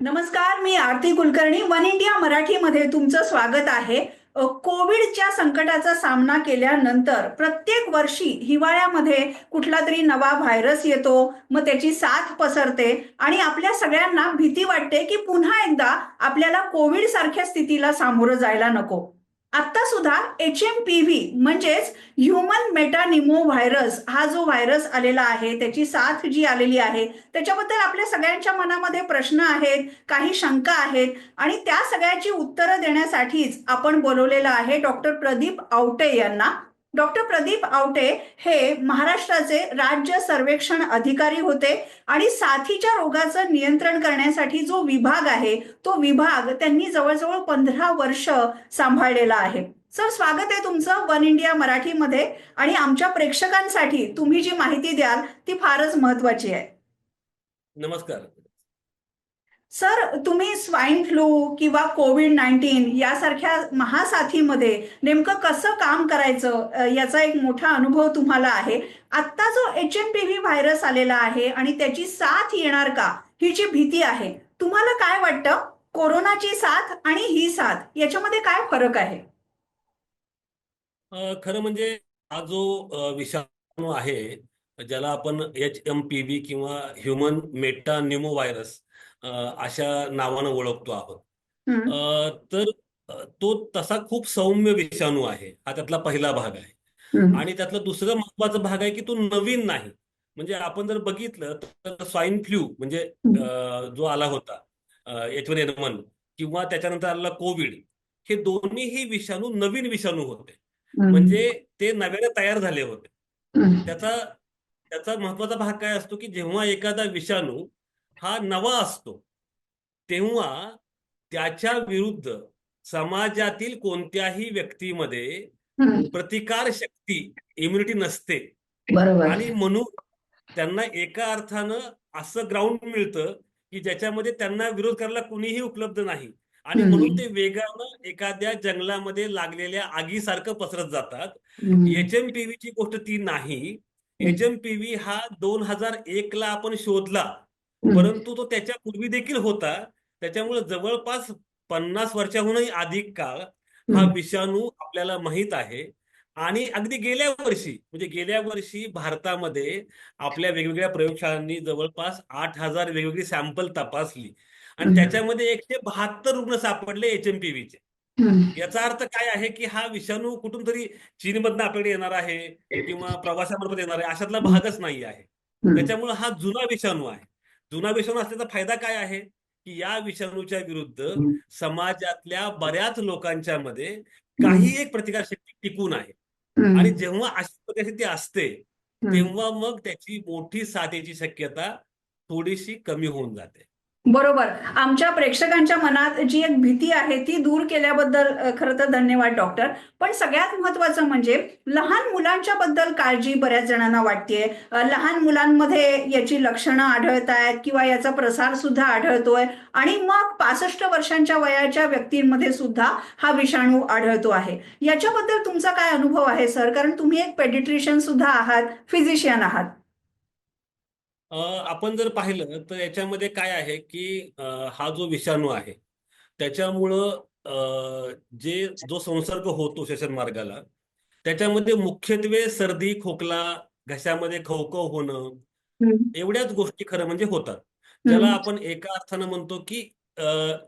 नमस्कार मी Aarti Kulkarni. One India मराठीमध्ये तुमचं स्वागत आहे. कोविडच्या संकटाचा सामना केल्यानंतर प्रत्येक वर्षी हिवाळ्यामध्ये कुठला तरी नवा व्हायरस येतो मग त्याची साथ पसरते आणि आपल्या सगळ्यांना भीती वाटते की पुन्हा एकदा आपल्याला कोविड सारख्या स्थितीला सामोरं जायला नको. आता सुद्धा एच एम पी व्ही म्हणजेच ह्युमन मेटानिमो व्हायरस हा जो व्हायरस आलेला आहे त्याची साथ जी आलेली आहे त्याच्याबद्दल आपल्या सगळ्यांच्या मनामध्ये प्रश्न आहेत काही शंका आहेत आणि त्या सगळ्याची उत्तरं देण्यासाठीच आपण बोलवलेलं आहे डॉक्टर प्रदीप आवटे यांना. डॉक्टर प्रदीप आवटे हे महाराष्ट्राचे राज्य सर्वेक्षण अधिकारी होते आणि साथीच्या रोगाचं नियंत्रण करण्यासाठी जो विभाग आहे तो विभाग त्यांनी जवळजवळ पंधरा वर्ष सांभाळलेला आहे. सर स्वागत आहे तुमचं वन इंडिया मराठीमध्ये आणि आमच्या प्रेक्षकांसाठी तुम्ही जी माहिती द्याल ती फारच महत्वाची आहे. नमस्कार. सर तुम्ही स्वाईन फ्लू किंवा कोविड नाईन्टीन यासारख्या महासाथीमध्ये नेमकं कसं काम करायचं याचा एक मोठा अनुभव तुम्हाला आहे. आत्ता जो H M P V virus आलेला आहे आणि त्याची साथ येणार का ही जी भीती आहे. तुम्हाला काय वाटतं? कोरोनाची साथ आणि ही साथ याच्यामध्ये काय फरक आहे? खरं म्हणजे हा जो विषाणू आहे ज्याला आपण एच एम पी व्ही किंवा ह्युमन मेटा न्युमो व्हायरस अशा नावानं ओळखतो आहोत तर तो तसा खूप सौम्य विषाणू आहे. हा त्यातला पहिला भाग आहे. आणि त्यातला दुसरा महत्त्वाचा भाग आहे की तो नवीन नाही. म्हणजे आपण जर बघितलं तर स्वाईन फ्लू म्हणजे जो आला होता एच वन एन वन किंवा त्याच्यानंतर आलेला कोविड हे दोन्हीही विषाणू नवीन विषाणू होते. म्हणजे ते नव्याने तयार झाले होते. त्याचा त्याचा महत्त्वाचा भाग काय असतो की जेव्हा एखादा विषाणू हा नवा असतो. तेव्हा त्याच्या विरुद्ध समाजातील कोणत्याही व्यक्तीमध्ये प्रतिकार शक्ती इम्युनिटी नसते. आणि म्हणून त्यांना एका अर्थानं असं ग्राउंड मिळतं की ज्याच्यामध्ये त्यांना विरोध करायला कुणीही उपलब्ध नाही. आणि. म्हणून ते वेगानं एखाद्या जंगलामध्ये लागलेल्या आगीसारखं पसरत जातात. एच एम पी ची गोष्ट ती नाही. एच एम पी व्ही हा दोन हजार एक ला आपण शोधला. परंतु तो त्याच्या पूर्वी देखील होता. त्याच्यामुळे जवळपास पन्नास वर्षाहूनही अधिक काळ हा विषाणू आपल्याला माहीत आहे. आणि अगदी गेल्या वर्षी म्हणजे गेल्या वर्षी भारतामध्ये आपल्या वेगवेगळ्या प्रयोगशाळांनी जवळपास आठ हजार वेगवेगळी सॅम्पल तपासली. आणि. त्याच्यामध्ये एकशे बहात्तर रुग्ण सापडले एच एम पी व्हीचे. हम्म, याचा अर्थ काय आहे की हा विषाणू कुठून तरी चीनमधनं आपल्याकडे येणार आहे किंवा प्रवासामार्फत येणार आहे अशातला भागच नाही आहे. त्याच्यामुळे हा जुना विषाणू आहे. जुना विषाणू असल्याचा फायदा काय आहे? की या विषाणूच्या विरुद्ध समाजातल्या बऱ्याच लोकांच्या मध्ये काही एक प्रतिकारशक्ती टिकून आहे. आणि जेव्हा अशी प्रतिकारशक्ती असते. तेव्हा मग त्याची मोठी साथ याची शक्यता थोडीशी कमी होऊन जाते. बरोबर. आमच्या प्रेक्षकांच्या मनात जी एक भीती आहे ती दूर केल्याबद्दल खरं तर धन्यवाद डॉक्टर. पण सगळ्यात महत्वाचं म्हणजे लहान मुलांच्या बद्दल काळजी बऱ्याच जणांना वाटतेय. लहान मुलांमध्ये याची लक्षणं आढळत आहेत किंवा याचा प्रसार सुद्धा आढळतोय. आणि मग पासष्ट वर्षांच्या वयाच्या व्यक्तींमध्ये सुद्धा हा विषाणू आढळतो आहे. याच्याबद्दल तुमचा काय अनुभव आहे सर? कारण तुम्ही एक पेडिट्रिशियन सुद्धा आहात फिजिशियन आहात. आपण जर पाहिलं तर याच्यामध्ये काय आहे की अ, हा जो विषाणू आहे त्याच्यामुळं अ, जे जो संसर्ग होतो श्वसन मार्गाला त्याच्यामध्ये मुख्यत्वे सर्दी खोकला घशामध्ये खवखव होणं हम्म, एवढ्याच गोष्टी खरं म्हणजे होतात. ज्याला हम्म, आपण एका अर्थानं म्हणतो की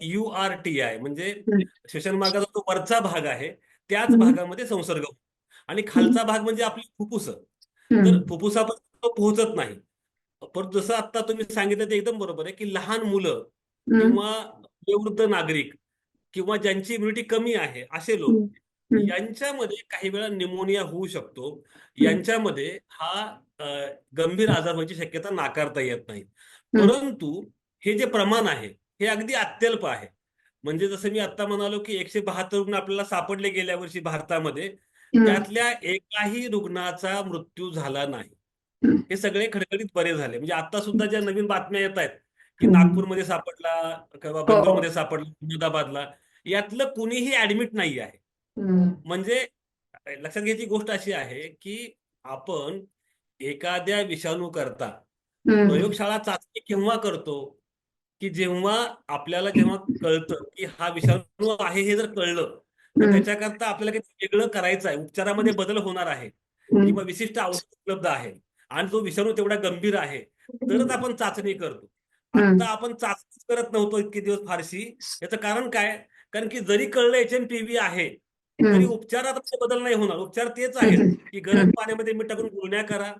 यू आर टी आय म्हणजे हम्म. श्वसन मार्गाचा जो वरचा भाग आहे त्याच हम्म. भागामध्ये संसर्ग होतो. आणि खालचा भाग म्हणजे आपली फुफ्फुस तर हम्म, फुफ्फुसापर्यंत तो पोहोचत नाही. पण जसं आता तुम्ही सांगितलं ते एकदम बरोबर आहे की लहान मुलं किंवा वयोवृद्ध नागरिक किंवा ज्यांची इम्युनिटी कमी आहे असे लोक. यांच्यामध्ये काही वेळा निमोनिया होऊ शकतो. यांच्यामध्ये हा गंभीर आजार व्हायची शक्यता नाकारता येत नाही. परंतु हे जे प्रमाण आहे हे अगदी अत्यल्प आहे. म्हणजे जसं मी आता म्हणालो की एकशे बहात्तर रुग्ण आपल्याला सापडले गेल्या वर्षी भारतामध्ये त्यातल्या एकाही रुग्णाचा मृत्यू झाला नाही. हे सगळे खडखडीत बरे झाले म्हणजे आता सुद्धा ज्या नवीन बातम्या येत आहेत की. नागपूरमध्ये सापडला किंवा हो. बंगलोरमध्ये सापडला अहमदाबादला यातलं कुणीही ऍडमिट नाही आहे म्हणजे लक्षात घ्यायची गोष्ट अशी आहे की आपण एखाद्या विषाणू करता. प्रयोगशाळा चाचणी केव्हा करतो की जेव्हा आपल्याला जेव्हा कळतं की हा विषाणू आहे हे जर कळलं तर. त्याच्याकरता आपल्याला काही वेगळं करायचं आहे उपचारामध्ये बदल होणार आहे. किंवा विशिष्ट औषध उपलब्ध आहे आणि तो विषाणू तेवढा गंभीर आहे तरच आपण चाचणी करतो. आता आपण चाचणी करत नव्हतो इतके दिवस फारशी याचं कारण काय कारण की जरी कळलं एच एम पी व्ही आहे तरी. उपचारात बदल नाही होणार उपचार तेच आहेत हम्म. की गरम पाण्यामध्ये मीठ टाकून गुळण्या करा